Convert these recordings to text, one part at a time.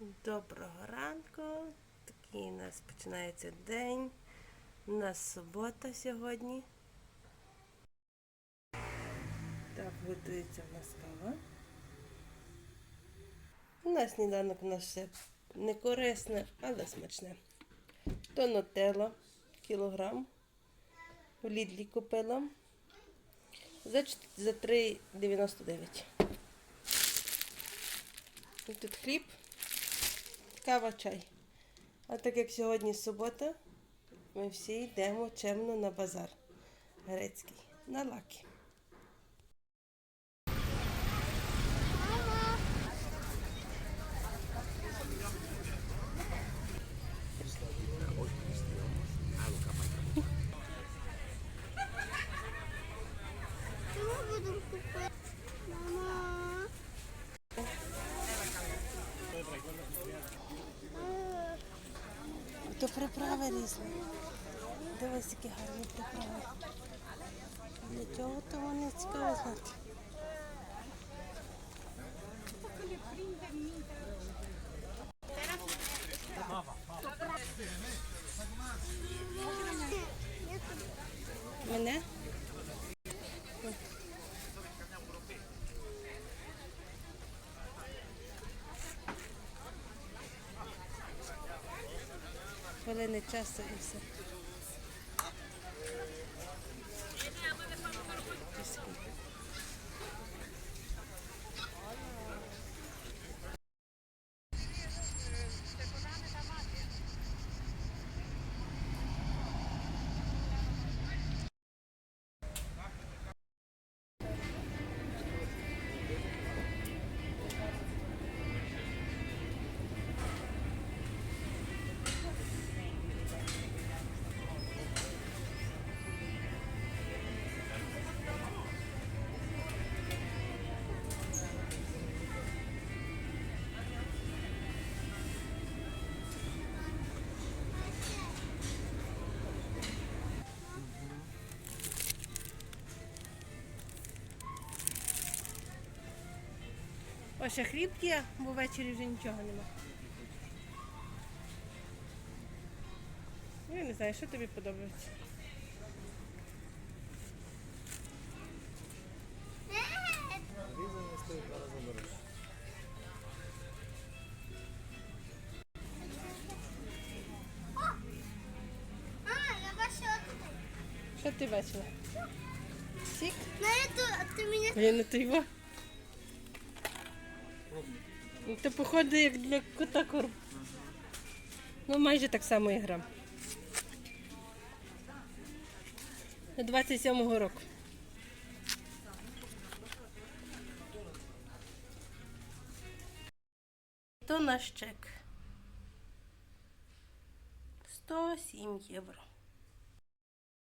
Доброго ранку. Такий у нас починається день. У нас субота сьогодні. Так, готується в нас кава. На сніданок у нас все не корисне, але смачне. То нутелла, кілограм. В Лідлі купила. За 3,99. І Тут хліб, кава, чай. А так як сьогодні субота, ми всі йдемо чемно на базар грецький, на лаки. То приправи різні. Дивись, які гарні приправи. Для чого то вони цікаво знати. Мене? Хвилини часу і все. О, ще хліб є, бо ввечері вже нічого нема. Ну, я не знаю, що тобі подобається. Різання стоїть два рази дорожче. Що ти бачила? Сік? На эту, а ты меня... Я не той во. То походу як для кота корм. Ну, майже так само і грам. До 27-го року. То наш чек. 107 євро.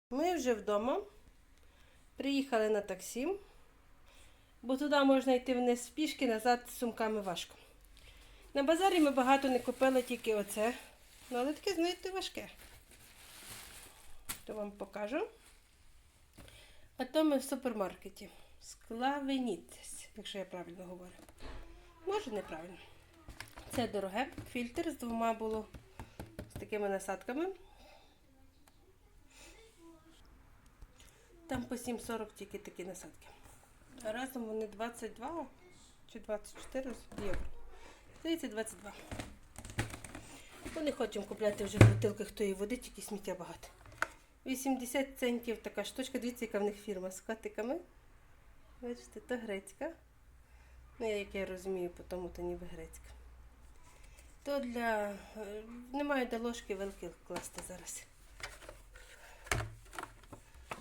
Ми вже вдома. Приїхали на таксі, бо туди можна йти вниз пішки, назад з сумками важко. На базарі ми багато не купили, тільки оце. Ну, але таке, знаєте, важке. То вам покажу. А то ми в супермаркеті. Склавенітесь, якщо я правильно говорю. Може, неправильно. Це дороге. Фільтр з двома було з такими насадками. Там по 7,40 тільки такі насадки. А разом вони 22 чи 24 євро. Здається, 22. Бо не хочемо купляти вже в бутилках тої води, тільки сміття багато. 80 центів така штучка, дивіться, яка в них фірма з котиками. Бачите, то грецька. Ну, як я розумію, по тому то ніби грецька. То для. е, Немає де ложки великі класти зараз.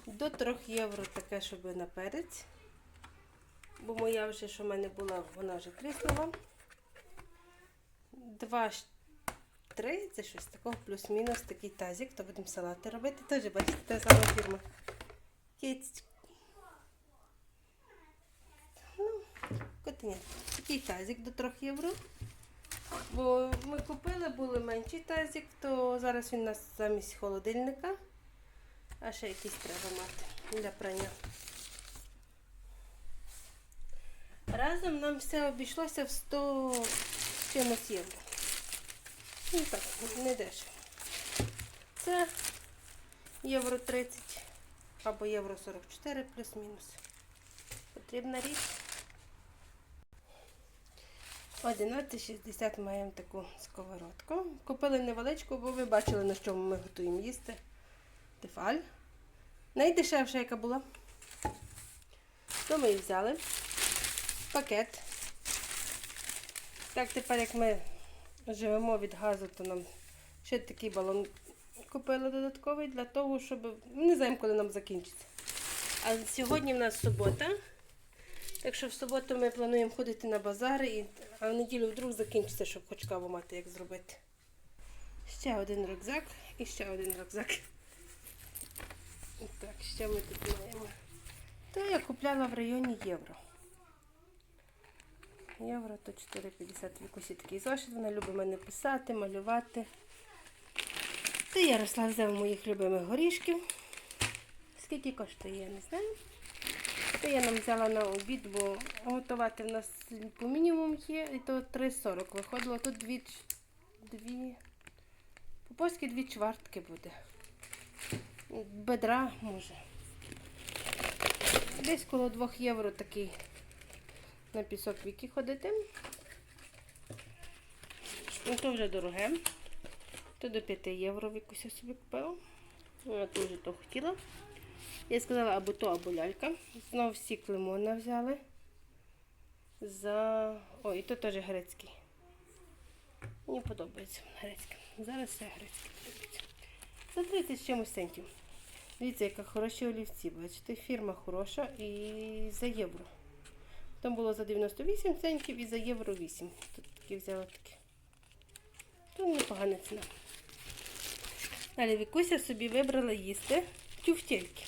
До 3 євро таке, щоб на перець. Бо моя вже, що в мене була, вона вже тріснула. Два, ш- три, це щось такого, плюс-мінус такий тазик, то будемо салати робити. Теж бачите, та сама фірма. Кіць. Ну, котеня. Такий тазик до 3 євро. Бо ми купили, були менший тазик, то зараз він у нас замість холодильника. А ще якісь треба мати для прання. Разом нам все обійшлося в 100 чимось євро. Ну так, не дешево. Це євро 30 або євро 44 плюс-мінус. Потрібна річ. 11,60 маємо таку сковородку. Купили невеличку, бо ви бачили, на чому ми готуємо їсти. Тефаль. Найдешевша, яка була. То ми і взяли. Пакет. Так, тепер, як ми живемо від газу, то нам ще такий балон купили додатковий для того, щоб. Не знаємо, коли нам закінчиться. А сьогодні в нас субота. Так що в суботу ми плануємо ходити на базари, і, а в неділю вдруг закінчиться, щоб хоч каву мати, як зробити. Ще один рюкзак і ще один рюкзак. Так, що ми тут маємо? То я купляла в районі євро. Євро то 4,50 вікусі такий зошит. Вона любить мене писати, малювати. Це Ярослав взяв моїх любимих горішків. Скільки коштує, я не знаю. Це я нам взяла на обід, бо готувати в нас по мінімум є, і то 3,40 виходило. Тут дві, дві по польськи дві чвартки буде. Бедра може. Десь коло 2 євро такий на пісок віки ходити. Ну, вже дороге. То до 5 євро якусь собі купила. Я теж то хотіла. Я сказала або то, або лялька. Знову сік лимона взяли. За. Ой, і то теж грецький. Мені подобається грецький. Зараз все грецьке подобається. За 30 з чимось центів. Дивіться, яка хороші олівці. Бачите, фірма хороша і за євро. Там було за 98 центів і за євро 8. Тут такі взяла такі. То непогана ціна. Далі Вікуся собі вибрала їсти тюфтельки.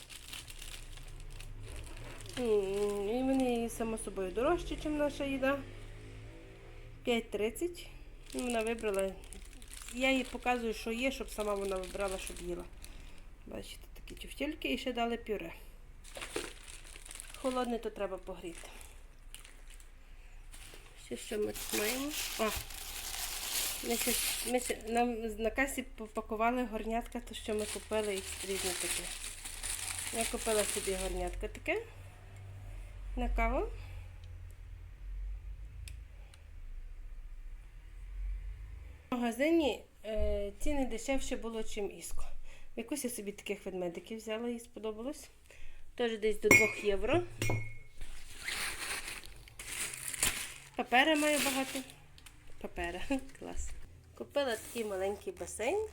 І вони само собою дорожчі, ніж наша їда. 5,30. Вона вибрала. Я їй показую, що є, щоб сама вона вибрала, щоб їла. Бачите, такі тюфтельки і ще дали пюре. Холодне то треба погріти. Ще що ми тут маємо? А, ми ще, ми ще, нам на касі попакували горнятка, то що ми купили їх різні такі. Я купила собі горнятка таке на каву. В магазині е, ціни дешевше було, ніж іско. Якусь я собі таких ведмедиків взяла, їй сподобалось. Теж десь до 2 євро. Папера маю багато. Папера, клас. Купила такий маленький басейн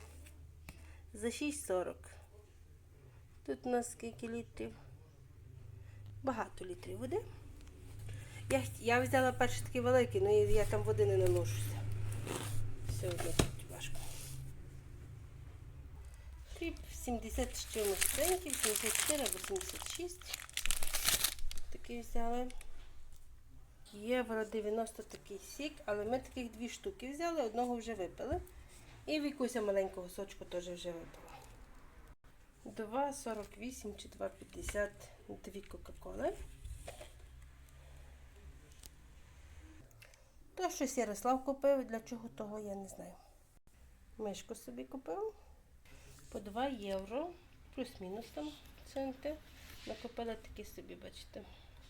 за 6,40. Тут у нас скільки літрів? Багато літрів води. Я, я взяла перший такий великий, але я там води не наложуся. Все одно тут важко. Хліб 70 з чимось центів, 74 або 76. Такий взяли. Євро 90 такий сік, але ми таких дві штуки взяли, одного вже випили. І Вікуся маленького сочку теж вже випила. 2,48 чи 2,50 дві Кока-Коли. То щось Ярослав купив, для чого того я не знаю. Мишку собі купив по 2 євро, плюс-мінус там центи. Накупила такі собі, бачите.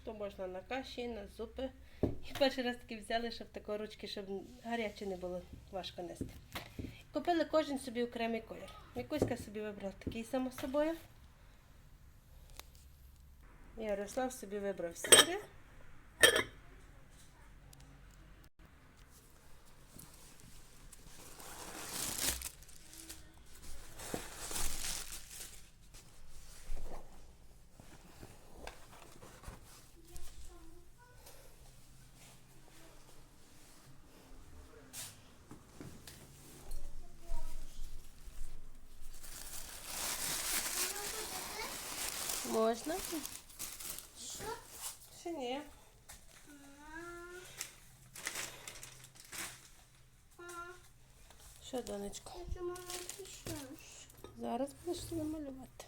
То можна на каші, на зупи. І перший раз таки взяли, щоб такої ручки, щоб гаряче не було важко нести. Купили кожен собі окремий колір. Мікуська собі вибрав такий само собою. Ярослав собі вибрав сіре. Можна? Що? Ще ні. Що, донечко? Зараз будеш себе малювати.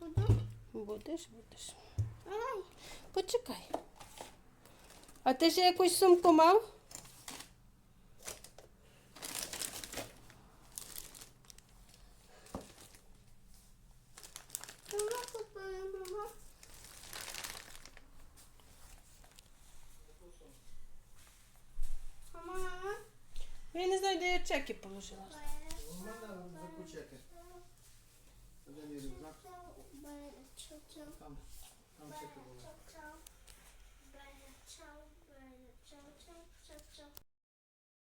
Буду? Будеш, будеш. Почекай. А ти ще якусь сумку мав? Я не знаю, де я чеки положила. У мене за рюкзак? Там, там чеки були.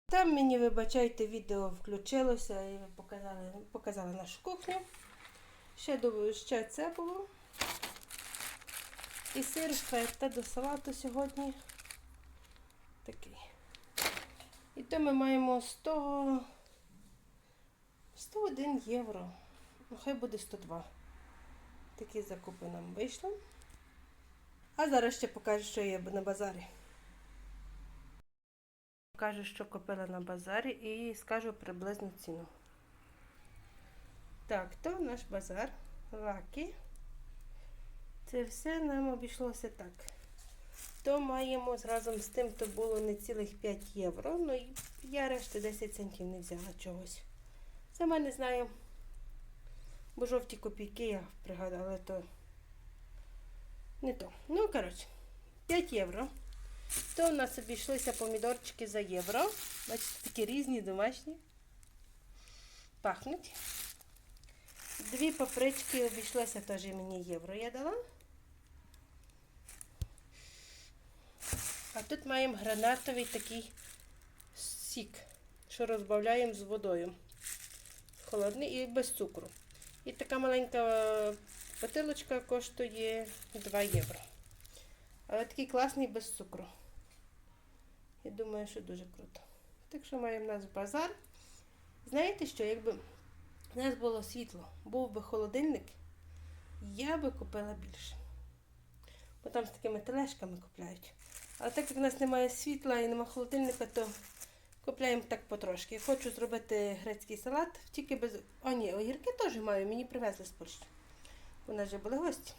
Там мені, вибачайте, відео включилося і показали, показали нашу кухню. Ще, думаю, ще це було. І сир фета до салату сьогодні. Такий. І то ми маємо 100... 101 євро. Ну, хай буде 102. Такі закупи нам вийшли. А зараз ще покажу, що є на базарі. Покажу, що купила на базарі і скажу приблизну ціну. Так, то наш базар. Лакі. Це все нам обійшлося так. То маємо разом з тим, то було не цілих 5 євро. Ну і я решти 10 центів не взяла чогось. Сама не знаю. Бо жовті копійки я пригадала, то не то. Ну, коротше, 5 євро. То в нас обійшлися помідорчики за євро. Бачите, такі різні, домашні. Пахнуть. Дві папрички обійшлося теж мені євро я дала. А тут маємо гранатовий такий сік, що розбавляємо з водою. Холодний і без цукру. І така маленька бутилочка коштує 2 євро. Але такий класний без цукру. Я думаю, що дуже круто. Так що маємо у нас базар. Знаєте що, якби в нас було світло, був би холодильник, я би купила більше. Бо там з такими тележками купляють. Але так як в нас немає світла і немає холодильника, то купляємо так потрошки. Хочу зробити грецький салат, тільки без. О, ні, огірки теж маю, мені привезли з Польщі. У нас вже були гості.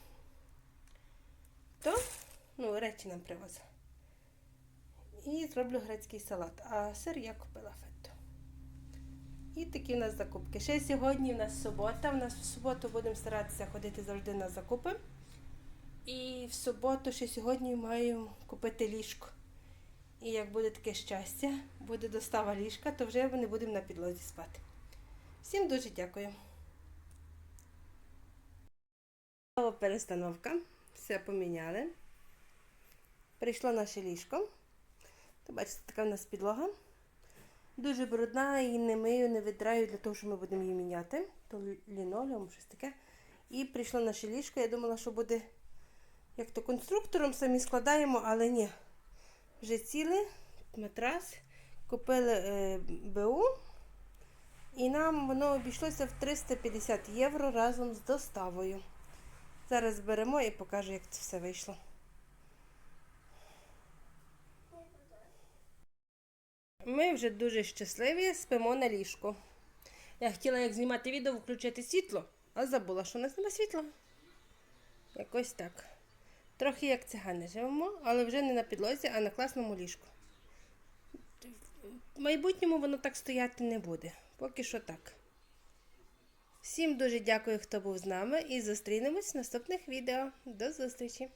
То, ну, речі нам привезли. І зроблю грецький салат. А сир я купила фетто. І такі в нас закупки. Ще сьогодні в нас субота. В нас в суботу будемо старатися ходити завжди на закупи. В суботу ще сьогодні маю купити ліжко. І як буде таке щастя, буде достава ліжка, то вже не будемо на підлозі спати. Всім дуже дякую. Перестановка. Все поміняли. Прийшло наше ліжко. То бачите, така в нас підлога. Дуже брудна і не мию, не відраю для того, що ми будемо її міняти. То лінолеум, щось таке. І прийшло наше ліжко. Я думала, що буде як то конструктором самі складаємо, але ні. Вже ціле, матрас. Купили е, БУ. І нам воно обійшлося в 350 євро разом з доставою. Зараз беремо і покажу, як це все вийшло. Ми вже дуже щасливі, спимо на ліжку. Я хотіла, як знімати відео, включити світло, а забула, що у нас немає світла. Якось так. Трохи як цигани живемо, але вже не на підлозі, а на класному ліжку. В майбутньому воно так стояти не буде. Поки що так. Всім дуже дякую, хто був з нами, і зустрінемось в наступних відео. До зустрічі!